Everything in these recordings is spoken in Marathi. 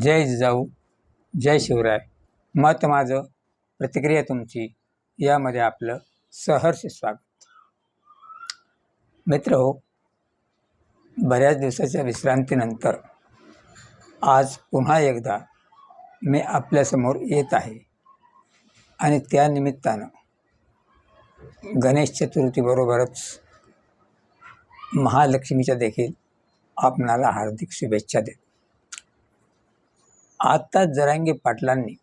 जय जिजाऊ जय शिवराय. मत माझं प्रतिक्रिया तुमची यामध्ये आपलं सहर्ष स्वागत. मित्र हो बऱ्याच दिवसाच्या विश्रांतीनंतर आज पुन्हा एकदा मी आपल्यासमोर येत आहे. आणि त्या निमित्तानं गणेश चतुर्थीबरोबरच महालक्ष्मीच्या देखील आपणाला हार्दिक शुभेच्छा देतो. आता जरांगे पाटलांनी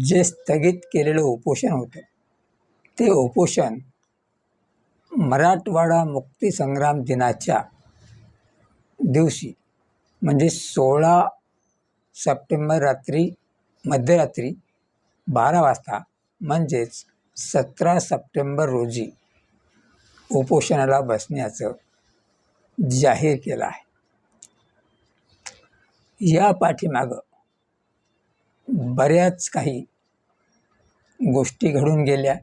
जे स्थगित केलेलं उपोषण होतं ते उपोषण मराठवाडा मुक्तीसंग्राम दिनाच्या दिवशी म्हणजे सोळा सप्टेंबर रात्री मध्यरात्री बारा वाजता म्हणजेच सतरा सप्टेंबर रोजी उपोषणाला बसण्याचं जाहीर केलं आहे. या पाठीमागं बऱ्याच काही गोष्टी घडून गेल्या.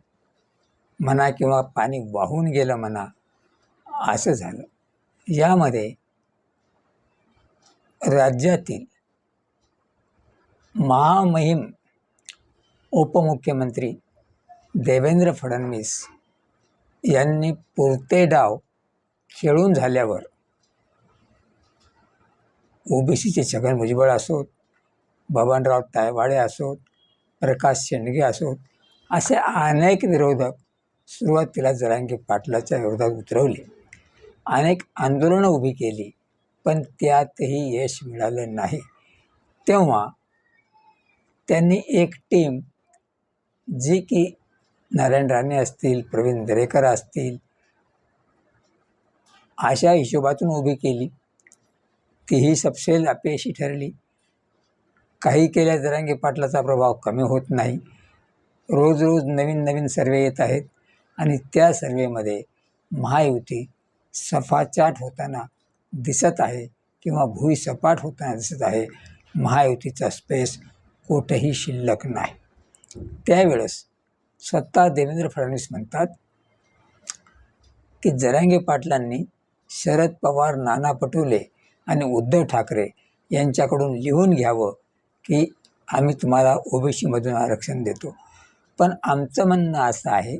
म्हणा किंवा पाणी वाहून गेलं म्हणा असं झालं. यामध्ये राज्यातील महामहिम उपमुख्यमंत्री देवेंद्र फडणवीस यांनी पुरते डाव खेळून झाल्यावर ओबीसीचे छगन भुजबळ असोत बबनराव तायवाडे असोत प्रकाश शेंडगे असोत असे अनेक विरोधक सुरुवातीला जरांगी पाटलाच्या विरोधात उतरवले. अनेक आंदोलनं उभी केली पण त्यातही यश मिळालं नाही. तेव्हा त्यांनी एक टीम जी की नारायण राणे असतील प्रवीण दरेकर असतील अशा हिशोबातून उभी केली. तीही सपशेल अपयशी ठरली. काही केल्या जरांगे पाटलाचा प्रभाव कमी होत नाही. रोज रोज नवीन नवीन सर्वे येत आहेत आणि त्या सर्वेमध्ये महायुती सफाचाट होताना दिसत आहे किंवा भुई सपाट होताना दिसत आहे. महायुतीचा स्पेस कुठेही शिल्लक नाही. त्यावेळेस स्वतः देवेंद्र फडणवीस म्हणतात की जरांगे पाटलांनी शरद पवार नाना पटोले आणि उद्धव ठाकरे यांच्याकडून लिहून घ्यावं की आम्ही तुम्हाला ओबीसीमधून आरक्षण देतो. पण आमचं म्हणणं असं आहे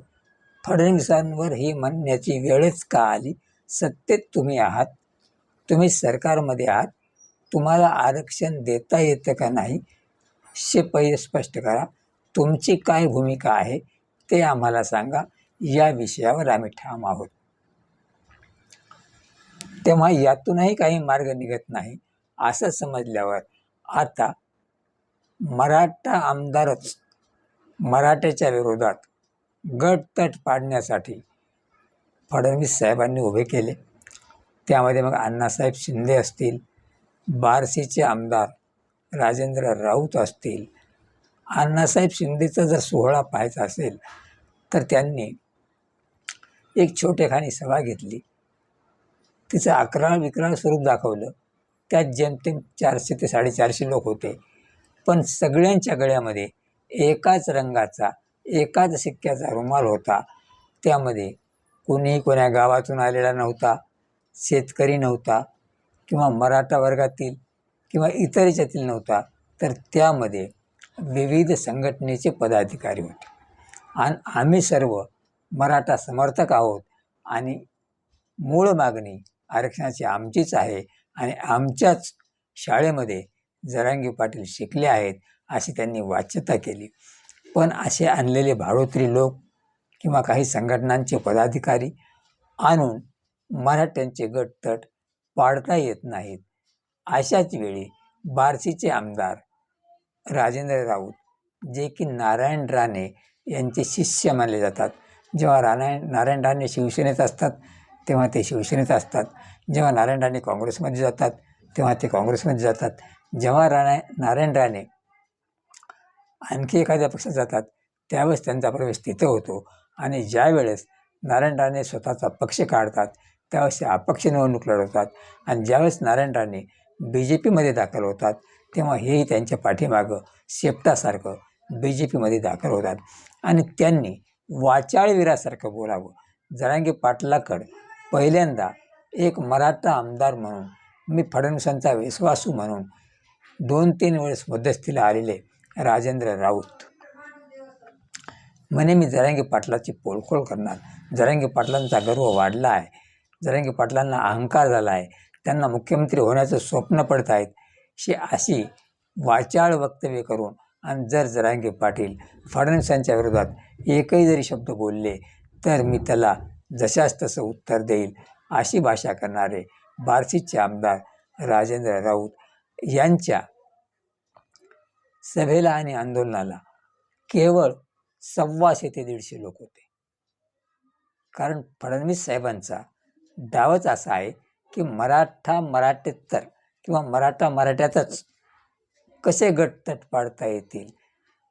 फडणवीसांवर ही म्हणण्याची वेळच का आली? सत्तेत तुम्ही आहात तुम्ही सरकारमध्ये आहात तुम्हाला आरक्षण देता येतं का नाही हे पहिले स्पष्ट करा. तुमची काय भूमिका आहे ते आम्हाला सांगा. या विषयावर आम्ही ठाम आहोत. तेव्हा यातूनही काही मार्ग निघत नाही. असं समजल्यावर आता मराठा आमदारच मराठ्याच्या विरोधात गटतट पाडण्यासाठी फडणवीस साहेबांनी उभे केले. त्यामध्ये मग अण्णासाहेब शिंदे असतील बारसीचे आमदार राजेंद्र राऊत असतील अण्णासाहेब शिंदेचा जर सोहळा पाहायचा असेल तर त्यांनी एक छोटेखानी सभा घेतली. तिचं अकराळ विकराळ स्वरूप दाखवलं. त्यात जेमतेम चारशे ते साडेचारशे लोक होते. पण सगळ्यांच्या गळ्यामध्ये एकाच रंगाचा एकाच शिक्क्याचा रुमाल होता. त्यामध्ये कोणीही कोण्या गावातून आलेला नव्हता शेतकरी नव्हता किंवा मराठा वर्गातील किंवा इतर याच्यातील नव्हता तर त्यामध्ये विविध संघटनेचे पदाधिकारी होते. आणि आम्ही सर्व मराठा समर्थक आहोत आणि मूळ मागणी आरक्षणाची आमचीच आहे आणि आमच्याच शाळेमध्ये जरांगी पाटील शिकले आहेत अशी त्यांनी वाच्यता केली. पण असे आणलेले भाडोत्री लोक किंवा काही संघटनांचे पदाधिकारी आणून मराठ्यांचे गटतट पाडता येत नाहीत. अशाच वेळी बार्शीचे आमदार राजेंद्र राऊत जे की नारायण राणे यांचे शिष्य मानले जातात. जेव्हा रानायण नारायण राणे शिवसेनेत असतात तेव्हा ते शिवसेनेत असतात. जेव्हा नारायण राणे काँग्रेसमध्ये जातात तेव्हा ते काँग्रेसमध्ये जातात. जेव्हा राणा नारायण राणे आणखी एखाद्या पक्षात जातात त्यावेळेस त्यांचा प्रवेश तिथं होतो. आणि ज्या वेळेस नारायण राणे स्वतःचा पक्ष काढतात त्यावेळेस ते अपक्ष निवडणूक लढवतात. आणि ज्यावेळेस नारायण राणे बी जे पीमध्ये दाखल होतात तेव्हा हेही त्यांच्या पाठीमागं शेपटासारखं बी जे पीमध्ये दाखल होतात. आणि त्यांनी वाचाळवीरासारखं बोलावं. जरांगे पाटलाकड पहिल्यांदा एक मराठा आमदार म्हणून मी फडणवीसांचा विश्वासू म्हणून दोन तीन वेळेस मध्यस्थीला आलेले राजेंद्र राऊत. म्हणे मी जरांगी पाटलाची पोलखोल करणार. जरांगी पाटलांचा गर्व वाढला आहे. जरांगी पाटलांना अहंकार झाला आहे. त्यांना मुख्यमंत्री होण्याचं स्वप्न पडत आहेत. शी अशी वाचाळ वक्तव्य करून आणि जर जरांगे पाटील फडणवीसांच्या विरोधात एकही जरी शब्द बोलले तर मी त्याला जशास तसं उत्तर देईल अशी भाषा करणारे बार्शीचे आमदार राजेंद्र राऊत यांच्या सभेला आणि आंदोलनाला केवळ सव्वाशे ते दीडशे लोक होते. कारण फडणवीस साहेबांचा डावच असा आहे की मराठा मराठेतर किंवा मराठा मराठ्यातच कसे गट तट पाडता येतील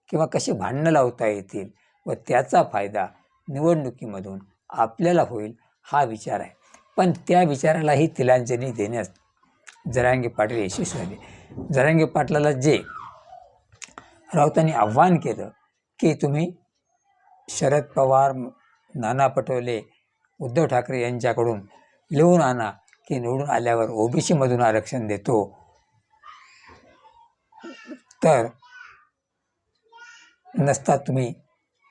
किंवा कशी भांडणं लावता येतील व त्याचा फायदा निवडणुकीमधून आपल्याला होईल हा विचार आहे. पण त्या विचारालाही तिलांजली देण्यास जरांगे पाटील यशस्वी झाले. जरांगे पाटलाला जे राऊतांनी आव्हान केलं की तुम्ही शरद पवार नाना पटोले उद्धव ठाकरे यांच्याकडून लिहून आणा की निवडून आल्यावर ओबीसीमधून आरक्षण देतो. तर नसता तुम्ही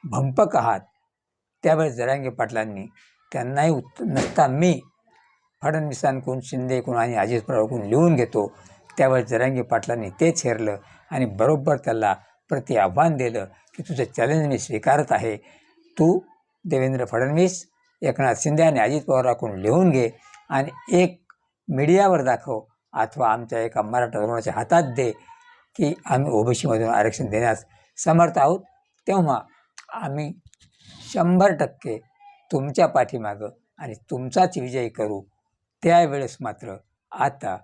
भंपक आहात. त्यावेळेस जरांगे पाटलांनी त्यांनाही उत्तर नसता मी फडणवीसांकडून शिंदेकडून आणि अजित लिहून घेतो. त्यावेळेस जरांगे पाटलांनी तेच हेरलं आणि बरोबर त्याला प्रति आव्हान दिलं की तुझं चॅलेंज मी स्वीकारत आहे. तू देवेंद्र फडणवीस एकनाथ शिंदे आणि अजित पवाराकडून लिहून घे आणि एक मीडियावर दाखव अथवा आमच्या एका मराठा तरुणाच्या हातात दे की आम्ही ओबीसीमधून आरक्षण देण्यास समर्थ आहोत. तेव्हा आम्ही शंभर टक्के तुमच्या पाठीमागं आणि तुमचाच विजय करू. त्यावेळेस मात्र आता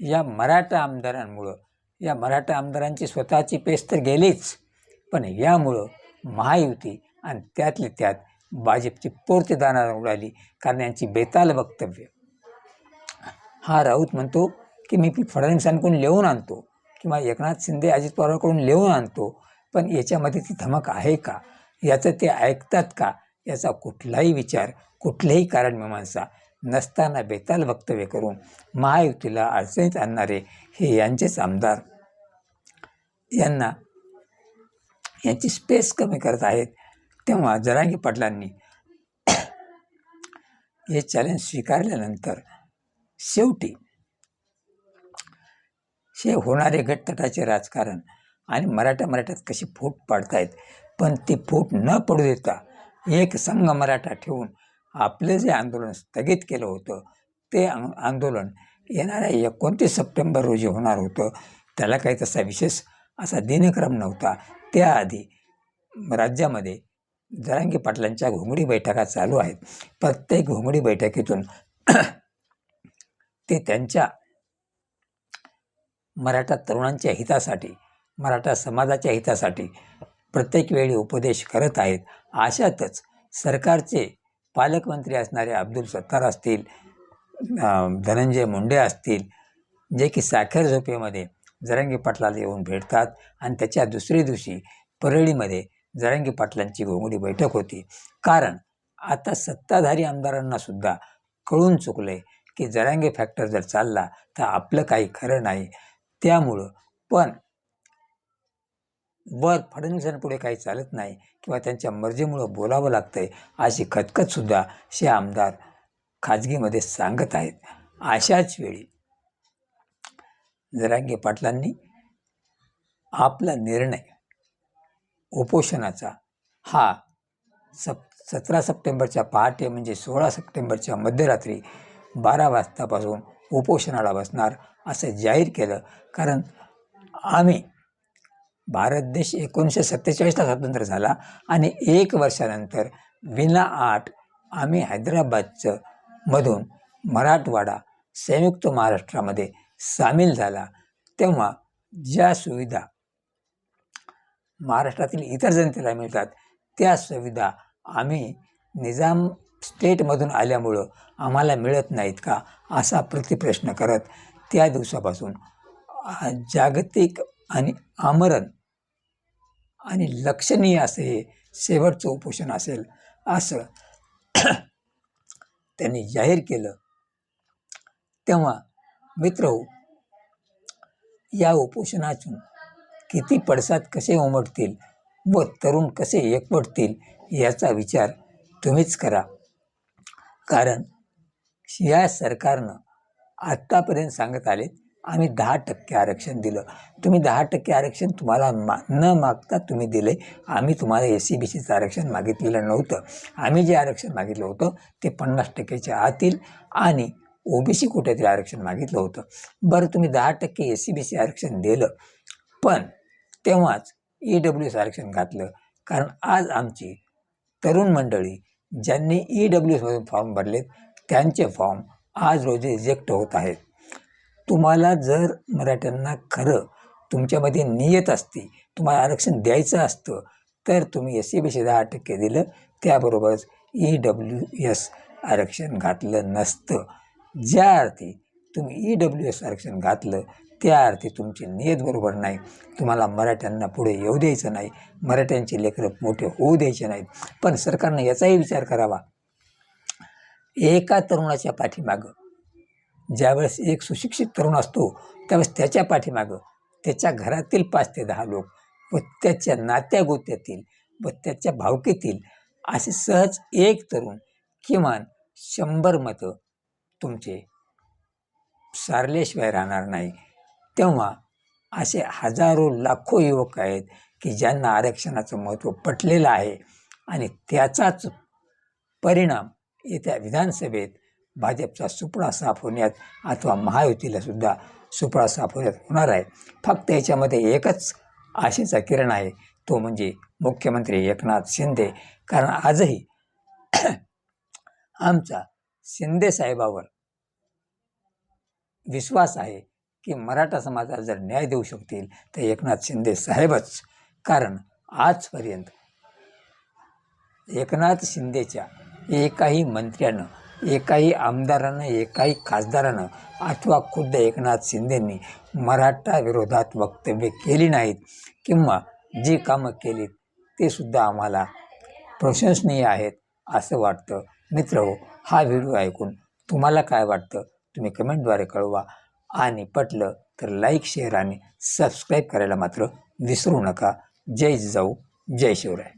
या मराठा आमदारांमुळं या मराठा आमदारांची स्वतःची पेस तर गेलीच पण यामुळं महायुती आणि त्यातले त्यात भाजपची पोरती दाना उडाली कारण यांची बेताल वक्तव्य. हा राऊत म्हणतो की मी फडणवीसांकडून लिहून आणतो किंवा एकनाथ शिंदे अजित पवारकडून लिहून आणतो पण याच्यामध्ये ती धमक आहे का? याचं ते ऐकतात का? याचा कुठलाही विचार कुठलेही कारण मीमांसा नसताना बेताल वक्तव्य करून महायुतीला अडचणीत आणणारे हे यांचेच आमदार यांना यांची स्पेस कमी करत आहेत. तेव्हा जरांगी पाटलांनी हे चॅलेंज स्वीकारल्यानंतर शेवटी हे होणारे गटतटाचे राजकारण आणि मराठा मराठ्यात कशी फूट पाडतायत पण ती फूट न पडू देता एक संघ मराठा ठेवून आपलं जे आंदोलन स्थगित केलं होतं ते आं- आंदोलन येणाऱ्या एकोणतीस सप्टेंबर रोजी होणार होतं. त्याला काही तसा विशेष असा दिनक्रम नव्हता. त्याआधी राज्यामध्ये जरांगी पाटलांच्या घोंगडी बैठका चालू आहेत. प्रत्येक घोंगडी बैठकीतून ते त्यांच्या मराठा तरुणांच्या हितासाठी मराठा समाजाच्या हितासाठी प्रत्येक वेळी उपदेश करत आहेत. अशातच सरकारचे पालकमंत्री असणारे अब्दुल सत्तार असतील धनंजय मुंडे असतील जे की साखर झोपेमध्ये जरांगी पाटलाला येऊन भेटतात आणि त्याच्या दुसऱ्या दिवशी परळीमध्ये जरांगी पाटलांची घोंगडी बैठक होती. कारण आता सत्ताधारी आमदारांना सुद्धा कळून चुकले की जरांगे फॅक्टर जर चालला तर आपलं काही खरं नाही. त्यामुळं पण वर फडणवीसांपुढे काही चालत नाही किंवा त्यांच्या मर्जीमुळं बोलावं लागतंय अशी खतखतसुद्धा शे आमदार खाजगीमध्ये सांगत आहेत. अशाच वेळी जरांगे पाटलांनी आपला निर्णय उपोषणाचा हा सप सतरा सप्टेंबरच्या पहाटे म्हणजे सोळा सप्टेंबरच्या मध्यरात्री बारा वाजतापासून उपोषणाला बसणार असं जाहीर केलं. कारण आम्ही भारत देश एकोणीसशे सत्तेचाळीसला स्वातंत्र्य झाला आणि एक वर्षानंतर विना आठ आम्ही हैदराबादचं मधून मराठवाडा संयुक्त महाराष्ट्रामध्ये सामील झाला. तेव्हा ज्या सुविधा महाराष्ट्रातील इतर जनतेला मिळतात त्या सुविधा आम्ही निजाम स्टेटमधून आल्यामुळं आम्हाला मिळत नाहीत का असा प्रतिप्रश्न करत त्या दिवसापासून जागतिक आणि आमरण आणि लक्षणीय असे हे शेवटचं उपोषण असेल असं त्यांनी जाहीर केलं. तेव्हा मित्र हो, या उपोषणातून किती पडसाद कसे उमटतील व तरुण कसे एकवटतील याचा विचार तुम्हीच करा. कारण या सरकारनं आत्तापर्यंत सांगत आले आम्ही दहा टक्के आरक्षण दिलं. तुम्ही दहा टक्के आरक्षण तुम्हाला मा न मागता तुम्ही दिले. आम्ही तुम्हाला एस सी बी सीचं आरक्षण मागितलेलं नव्हतं. आम्ही जे आरक्षण मागितलं होतं ते पन्नास टक्क्याच्या आतील आणि ओबीसी कोट्यातील आरक्षण मागितलं होतं. बरं तुम्ही दहा टक्के एस सी बी सी आरक्षण दिलं. पण तेव्हाच ई डब्ल्यू एस आरक्षण घातलं. कारण आज आमची तरुण मंडळी ज्यांनी ई डब्ल्यू एसमधून फॉर्म भरलेत त्यांचे फॉर्म आज रोजी रिजेक्ट होत आहेत. तुम्हाला जर मराठ्यांना खरं तुमच्यामध्ये नियत असते तुम्हाला आरक्षण द्यायचं असतं तर तुम्ही एस सी बी सी दहा टक्के दिलं. त्याबरोबरच ई डब्ल्यू एस आरक्षण घातलं नसतं. ज्या अर्थी तुम्ही ई डब्ल्यू एस आरक्षण घातलं त्या अर्थी तुमची नियत बरोबर नाही. तुम्हाला मराठ्यांना पुढे येऊ द्यायचं नाही. मराठ्यांचे लेकरं मोठे होऊ द्यायचे नाहीत. पण सरकारनं याचाही विचार करावा. एका तरुणाच्या पाठीमागं ज्यावेळेस एक सुशिक्षित तरुण असतो त्यावेळेस त्याच्या पाठीमागं त्याच्या घरातील पाच ते दहा लोक व त्याच्या नात्या गोत्यातील व त्याच्या भावकीतील असे सहज एक तरुण किमान शंभर मतं तुमचे सारल्याशिवाय राहणार नाही. तेव्हा असे हजारो लाखो युवक आहेत की ज्यांना आरक्षणाचं महत्त्व पटलेलं आहे आणि त्याचाच परिणाम येत्या विधानसभेत भाजपचा सुपडा साफ होण्यात अथवा महायुतीला सुद्धा सुपडा साफ होण्यात होणार आहे. फक्त याच्यामध्ये एकच आशेचा किरण आहे तो म्हणजे मुख्यमंत्री एकनाथ शिंदे. कारण आजही आमचा शिंदे साहेबावर विश्वास आहे की मराठा समाजाला जर न्याय देऊ शकतील तर एकनाथ शिंदे साहेबच. कारण आजपर्यंत एकनाथ शिंदेच्या एकाही मंत्र्यानं एकाही आमदारानं एकाही खासदारानं अथवा खुद्द एकनाथ शिंदेंनी मराठा विरोधात वक्तव्य केली नाहीत किंवा जी कामं केलीत ते सुद्धा आम्हाला प्रशंसनीय आहेत असं वाटतं. मित्र हो, हा व्हिडिओ ऐकून तुम्हाला काय वाटतं? तुम्ही कमेंटद्वारे कळवा आणि पटलं तर लाईक शेअर आणि सबस्क्राईब करायला मात्र विसरू नका. जय जाऊ जय शिवराय.